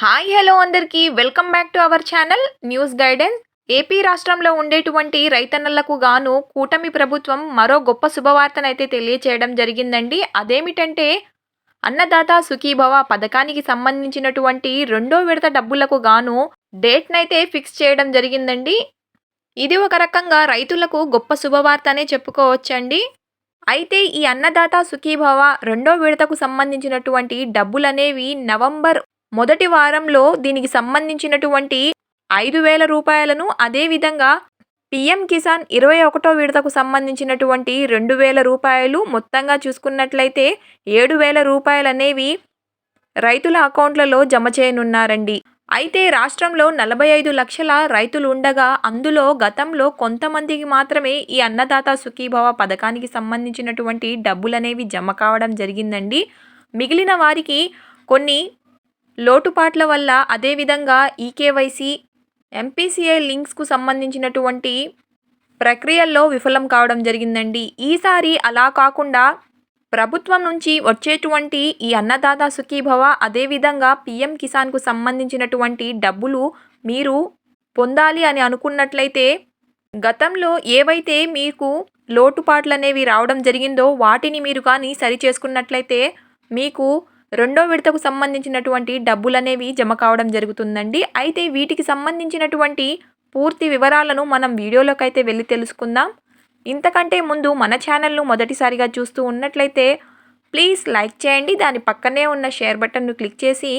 Hi hello అందరికీ. Welcome back to our channel news guidance. AP రాష్ట్రంలో ఉండేటువంటి రైతన్నలకు గాను కూటమి ప్రభుత్వం మరో గొప్ప శుభవార్తనైతే తెలియచేయడం జరిగిందండి. అదేమిటంటే అన్నదాత సుఖీభవ పథకానికి సంబంధించినటువంటి రెండో విడత డబ్బులకు గాను డేట్నైతే ఫిక్స్ చేయడం జరిగిందండి. ఇది ఒక రకంగా రైతులకు గొప్ప శుభవార్త అనే చెప్పుకోవచ్చండి. అయితే ఈ అన్నదాత సుఖీభవ రెండో విడతకు సంబంధించినటువంటి డబ్బులనేవి నవంబర్ మొదటి వారంలో దీనికి సంబంధించినటువంటి ఐదు వేల రూపాయలను అదేవిధంగా పిఎం కిసాన్ ఇరవై ఒకటో విడతకు సంబంధించినటువంటి రెండు వేల రూపాయలు మొత్తంగా చూసుకున్నట్లయితే ఏడు వేల రూపాయలు అనేవి రైతుల అకౌంట్లలో జమ చేయనున్నారండి. అయితే రాష్ట్రంలో నలభై ఐదు లక్షల రైతులు ఉండగా అందులో గతంలో కొంతమందికి మాత్రమే ఈ అన్నదాత సుఖీభవ పథకానికి సంబంధించినటువంటి డబ్బులనేవి జమ కావడం జరిగిందండి. మిగిలిన వారికి కొన్ని లోటుపాట్ల వల్ల అదేవిధంగా ఈకేవైసీ ఎంపీసీఐ లింక్స్కు సంబంధించినటువంటి ప్రక్రియల్లో విఫలం కావడం జరిగిందండి. ఈసారి అలా కాకుండా ప్రభుత్వం నుంచి వచ్చేటువంటి ఈ అన్నదాత సుఖీభవ అదేవిధంగా పిఎం కిసాన్కు సంబంధించినటువంటి డబ్బులు మీరు పొందాలి అని అనుకున్నట్లయితే గతంలో ఏవైతే మీకు లోటుపాట్లు అనేవి రావడం జరిగిందో వాటిని మీరు కానీ సరి చేసుకున్నట్లయితే మీకు రెండో విడతకు సంబంధించినటువంటి డబ్బులు అనేవి జమ కావడం జరుగుతుందండి. అయితే వీటికి సంబంధించినటువంటి పూర్తి వివరాలను మనం వీడియోలోకి అయితే వెళ్ళి తెలుసుకుందాం. ఇంతకంటే ముందు మన ఛానల్ను మొదటిసారిగా చూస్తూ ఉన్నట్లయితే ప్లీజ్ లైక్ చేయండి. దాని పక్కనే ఉన్న షేర్ బటన్ను క్లిక్ చేసి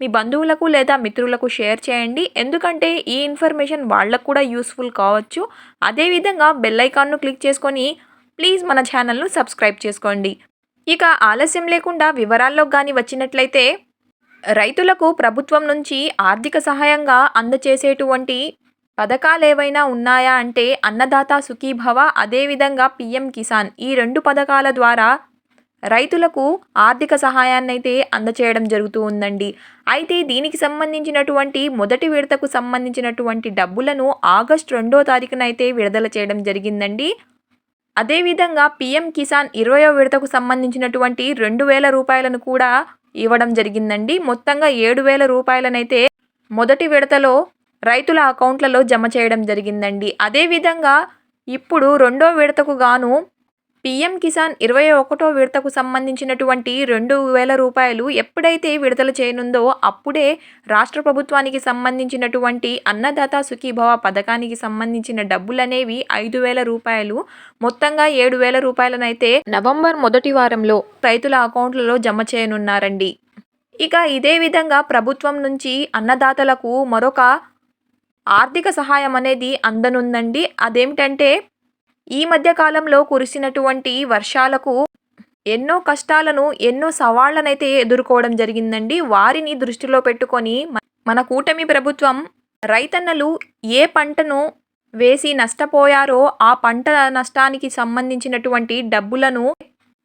మీ బంధువులకు లేదా మిత్రులకు షేర్ చేయండి. ఎందుకంటే ఈ ఇన్ఫర్మేషన్ వాళ్ళకు కూడా యూస్ఫుల్ కావచ్చు. అదేవిధంగా బెల్ ఐకాన్ను క్లిక్ చేసుకొని ప్లీజ్ మన ఛానల్ను సబ్స్క్రైబ్ చేసుకోండి. ఇక ఆలస్యం లేకుండా వివరాల్లో కానీ వచ్చినట్లయితే రైతులకు ప్రభుత్వం నుంచి ఆర్థిక సహాయంగా అందచేసేటువంటి పథకాలు ఏవైనా ఉన్నాయా అంటే అన్నదాత సుఖీభవ అదేవిధంగా పిఎం కిసాన్. ఈ రెండు పథకాల ద్వారా రైతులకు ఆర్థిక సహాయాన్ని అయితే అందచేయడం జరుగుతూ ఉందండి. అయితే దీనికి సంబంధించినటువంటి మొదటి విడతకు సంబంధించినటువంటి డబ్బులను ఆగస్టు రెండో తారీఖున అయితే విడుదల చేయడం జరిగిందండి. అదేవిధంగా పిఎం కిసాన్ ఇరవయో విడతకు సంబంధించినటువంటి రెండు వేల రూపాయలను కూడా ఇవ్వడం జరిగిందండి. మొత్తంగా ఏడు వేల రూపాయలనైతే మొదటి విడతలో రైతుల అకౌంట్లలో జమ చేయడం జరిగిందండి. అదేవిధంగా ఇప్పుడు రెండో విడతకు గాను పీఎం కిసాన్ ఇరవై ఒకటో విడతకు సంబంధించినటువంటి రెండు వేల రూపాయలు ఎప్పుడైతే విడుదల చేయనుందో అప్పుడే రాష్ట్ర ప్రభుత్వానికి సంబంధించినటువంటి అన్నదాత సుఖీభవ పథకానికి సంబంధించిన డబ్బులనేవి ఐదు వేల రూపాయలు మొత్తంగా ఏడు వేల రూపాయలనైతే నవంబర్ మొదటి వారంలో రైతుల అకౌంట్లలో జమ చేయనున్నారండి. ఇక ఇదే విధంగా ప్రభుత్వం నుంచి అన్నదాతలకు మరొక ఆర్థిక సహాయం అనేది అందనుందండి. అదేమిటంటే ఈ మధ్య కాలంలో కురిసినటువంటి వర్షాలకు ఎన్నో కష్టాలను ఎన్నో సవాళ్ళనైతే ఎదుర్కోవడం జరిగిందండి. వారిని దృష్టిలో పెట్టుకొని మన కూటమి ప్రభుత్వం రైతన్నలు ఏ పంటను వేసి నష్టపోయారో ఆ పంట నష్టానికి సంబంధించినటువంటి డబ్బులను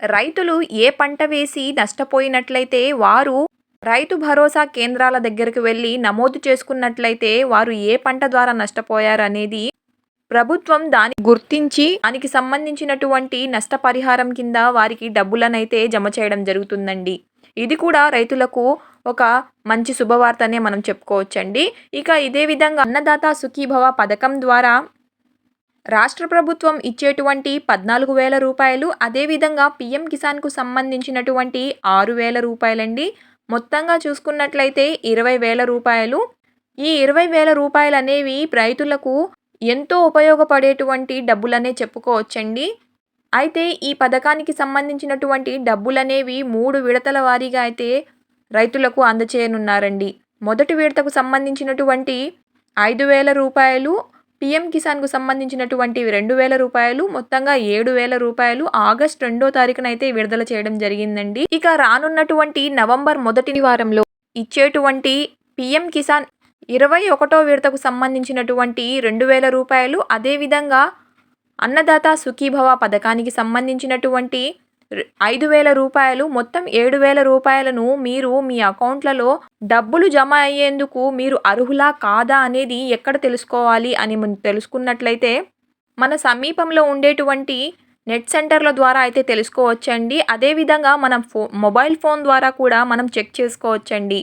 రైతులు ఏ పంట వేసి నష్టపోయినట్లయితే వారు రైతు భరోసా కేంద్రాల దగ్గరకు వెళ్ళి నమోదు చేసుకున్నట్లయితే వారు ఏ పంట ద్వారా నష్టపోయారు అనేది ప్రభుత్వం దాన్ని గుర్తించి దానికి సంబంధించినటువంటి నష్టపరిహారం కింద వారికి డబ్బులనైతే జమ చేయడం జరుగుతుందండి. ఇది కూడా రైతులకు ఒక మంచి శుభవార్తనే మనం చెప్పుకోవచ్చండి. ఇక ఇదే విధంగా అన్నదాత సుఖీభవ పథకం ద్వారా రాష్ట్ర ప్రభుత్వం ఇచ్చేటువంటి పద్నాలుగు వేల రూపాయలు అదేవిధంగా పిఎం కిసాన్కు సంబంధించినటువంటి ఆరు వేల రూపాయలండి. మొత్తంగా చూసుకున్నట్లయితే ఇరవై వేల రూపాయలు. ఈ ఇరవై వేల రూపాయలు అనేవి రైతులకు ఎంతో ఉపయోగపడేటువంటి డబ్బులనే చెప్పుకోవచ్చండి. అయితే ఈ పథకానికి సంబంధించినటువంటి డబ్బులనేవి మూడు విడతల వారీగా అయితే రైతులకు అందచేయనున్నారండి. మొదటి విడతకు సంబంధించినటువంటి ఐదు వేల రూపాయలు పిఎం కిసాన్కు సంబంధించినటువంటి రెండు వేల రూపాయలు మొత్తంగా ఏడు వేల రూపాయలు ఆగస్ట్ రెండో తారీఖున అయితే విడుదల చేయడం జరిగిందండి. ఇక రానున్నటువంటి నవంబర్ మొదటి వారంలో ఇచ్చేటువంటి పిఎం కిసాన్ ఇరవై ఒకటో విడతకు సంబంధించినటువంటి రెండు వేల రూపాయలు అదేవిధంగా అన్నదాత సుఖీభవ పథకానికి సంబంధించినటువంటి ఐదు వేల రూపాయలు మొత్తం ఏడు వేల రూపాయలను మీరు మీ అకౌంట్లలో డబ్బులు జమ అయ్యేందుకు మీరు అర్హులా కాదా అనేది ఎక్కడ తెలుసుకోవాలి అని మనం తెలుసుకున్నట్లయితే మన సమీపంలో ఉండేటువంటి నెట్ సెంటర్ల ద్వారా అయితే తెలుసుకోవచ్చండి. అదేవిధంగా మనం ఫో మొబైల్ ఫోన్ ద్వారా కూడా మనం చెక్ చేసుకోవచ్చండి.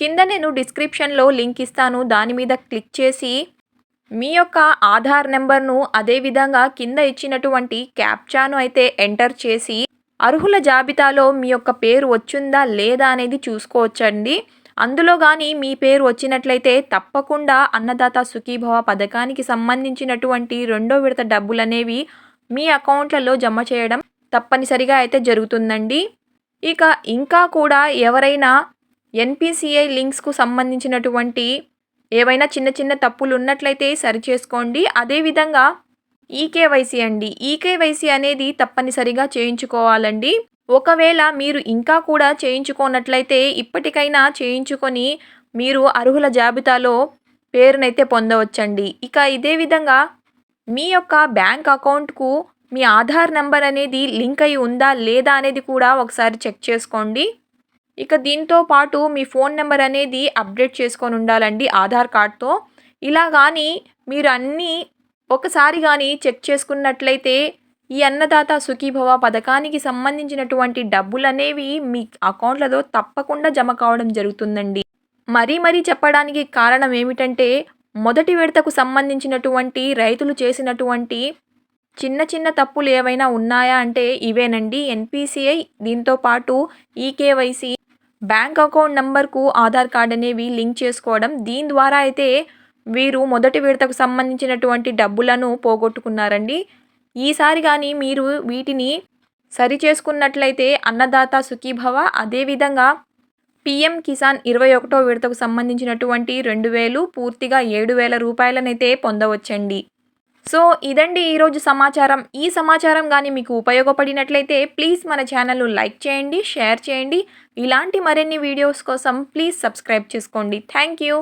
కింద నేను డిస్క్రిప్షన్లో లింక్ ఇస్తాను. దాని మీద క్లిక్ చేసి మీ యొక్క ఆధార్ నెంబర్ను అదేవిధంగా కింద ఇచ్చినటువంటి క్యాప్చాను అయితే ఎంటర్ చేసి అర్హుల జాబితాలో మీ యొక్క పేరు వచ్చిందా లేదా అనేది చూసుకోవచ్చండి. అందులో కానీ మీ పేరు వచ్చినట్లయితే తప్పకుండా అన్నదాత సుఖీభవ పథకానికి సంబంధించినటువంటి రెండో విడత డబ్బులు అనేవి మీ అకౌంట్లలో జమ చేయడం తప్పనిసరిగా అయితే జరుగుతుందండి. ఇక ఇంకా కూడా ఎవరైనా ఎన్పిసిఐ లింక్స్కు సంబంధించినటువంటి ఏవైనా చిన్న చిన్న తప్పులు ఉన్నట్లయితే సరిచేసుకోండి అదేవిధంగా ఈకేవైసీ అండి. ఈకేవైసీ అనేది తప్పనిసరిగా చేయించుకోవాలండి. ఒకవేళ మీరు ఇంకా కూడా చేయించుకోనట్లయితే ఇప్పటికైనా చేయించుకొని మీరు అర్హుల జాబితాలో పేరునైతే పొందవచ్చండి. ఇక ఇదే విధంగా మీ యొక్క బ్యాంక్ అకౌంట్కు మీ ఆధార్ నెంబర్ అనేది లింక్ అయి ఉందా లేదా అనేది కూడా ఒకసారి చెక్ చేసుకోండి. ఇక దీంతో పాటు మీ ఫోన్ నెంబర్ అనేది అప్డేట్ చేసుకొని ఉండాలండి ఆధార్ కార్డ్తో. ఇలా కానీ మీరు అన్నీ ఒకసారి కానీ చెక్ చేసుకున్నట్లయితే ఈ అన్నదాత సుఖీభవ పథకానికి సంబంధించినటువంటి డబ్బులు అనేవి మీ అకౌంట్లలో తప్పకుండా జమ కావడం జరుగుతుందండి. మరీ మరీ చెప్పడానికి కారణం ఏమిటంటే మొదటి విడతకు సంబంధించినటువంటి రైతులు చేసినటువంటి చిన్న చిన్న తప్పులు ఏవైనా ఉన్నాయా అంటే ఇవేనండి. ఎన్పిసిఐ దీంతో పాటు ఈకేవైసీ బ్యాంక్ అకౌంట్ నెంబర్కు ఆధార్ కార్డ్ అనేవి లింక్ చేసుకోవడం దీని ద్వారా అయితే వీరు మొదటి విడతకు సంబంధించినటువంటి డబ్బులను పోగొట్టుకున్నారండి. ఈసారి కానీ మీరు వీటిని సరి చేసుకున్నట్లయితే అన్నదాత సుఖీభవ అదేవిధంగా పిఎం కిసాన్ ఇరవై ఒకటో విడతకు సంబంధించినటువంటి రెండు వేలు పూర్తిగా ఏడు వేల రూపాయలనైతే పొందవచ్చండి. సో ఇదండి ఈరోజు సమాచారం. ఈ సమాచారం కానీ మీకు ఉపయోగపడినట్లయితే ప్లీజ్ మన ఛానల్ను లైక్ చేయండి షేర్ చేయండి. ఇలాంటి మరిన్ని వీడియోస్ కోసం ప్లీజ్ సబ్స్క్రైబ్ చేసుకోండి. Thank you.